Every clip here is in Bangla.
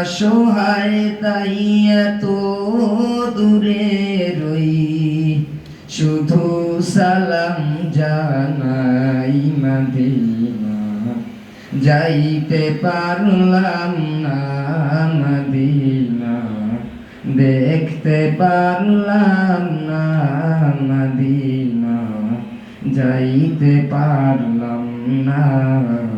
অসহায় তাই এত দূরে রই। শুধু সালাম জানাই মদিনা। যাইতে পারলাম না মদিনা। দেখতে পারলাম না মদিনা। যাইতে পারলাম না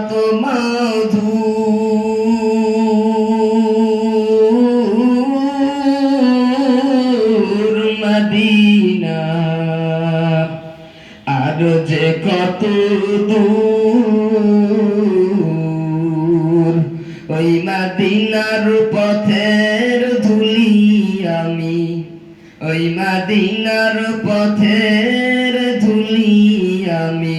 কত মধু। মদিনা, আর যে কত দূর। ওই মদিনার পথের ধুলি আমি, ওই মদিনার পথের ধুলি আমি।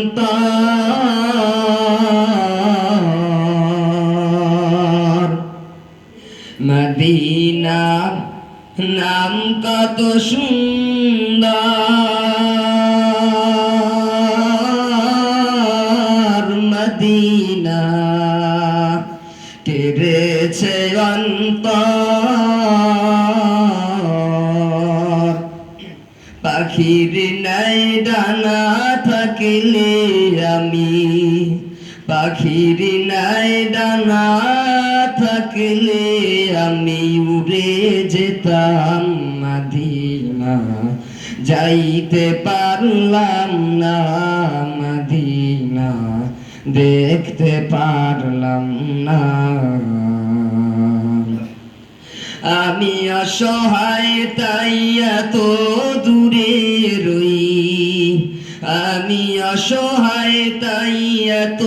অন্তর মদিনা নাম কত সুন্দর। মদিনা কেড়েছে অন্তর। পাখির নাই ডানা থাকলে আমি, পাখির নাই ডানা থাকলে আমি উড়ে যেতাম মদিনা। যাইতে পারলাম না মদিনা, দেখতে পারলাম না। আমি অসহায়, তাই এত দূরে রই। আমি অসহায়, তাই এত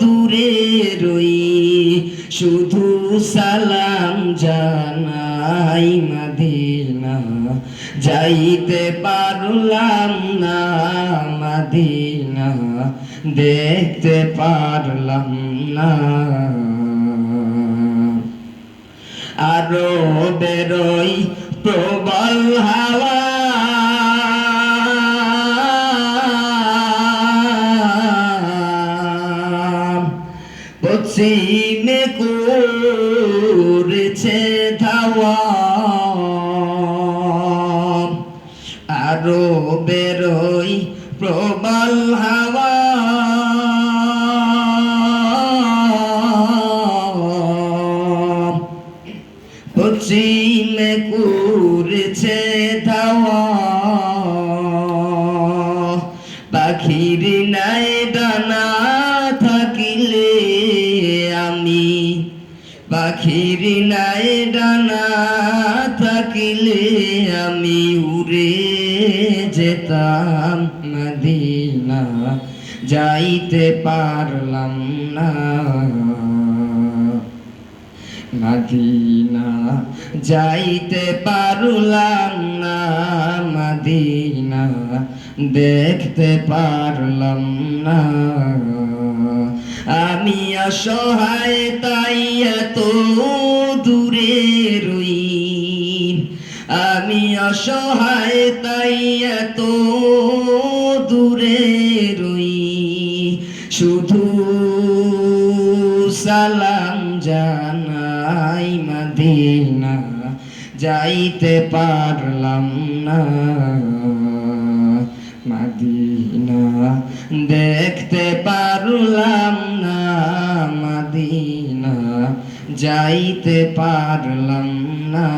দূরে রই। শুধু সালাম জানাই মদিনা। যাইতে পারলাম না মদিনা। দেখতে পারলাম না। আরও বেরোই প্রবল হাওয়া। পশ্চিমে করেছে ধাওয়া। পাখির নাই ডানা থাকিলে আমি। পাখির নাই ডানা থাকিলে আমি উড়ে যেতাম মদিনা। যাইতে পারলাম না। মদিনা। যাইতে পারলাম না। মদিনা। দেখতে পারলাম না। আমি অসহায়, তাই এত দূরে রই। আমি অসহায়, তাই এত দূরে রই। শুধু সালাম জানাই মদিনা, যাইতে পারলাম না। মদিনা দেখতে পারলাম না মাদিনা যাইতে পারলাম না।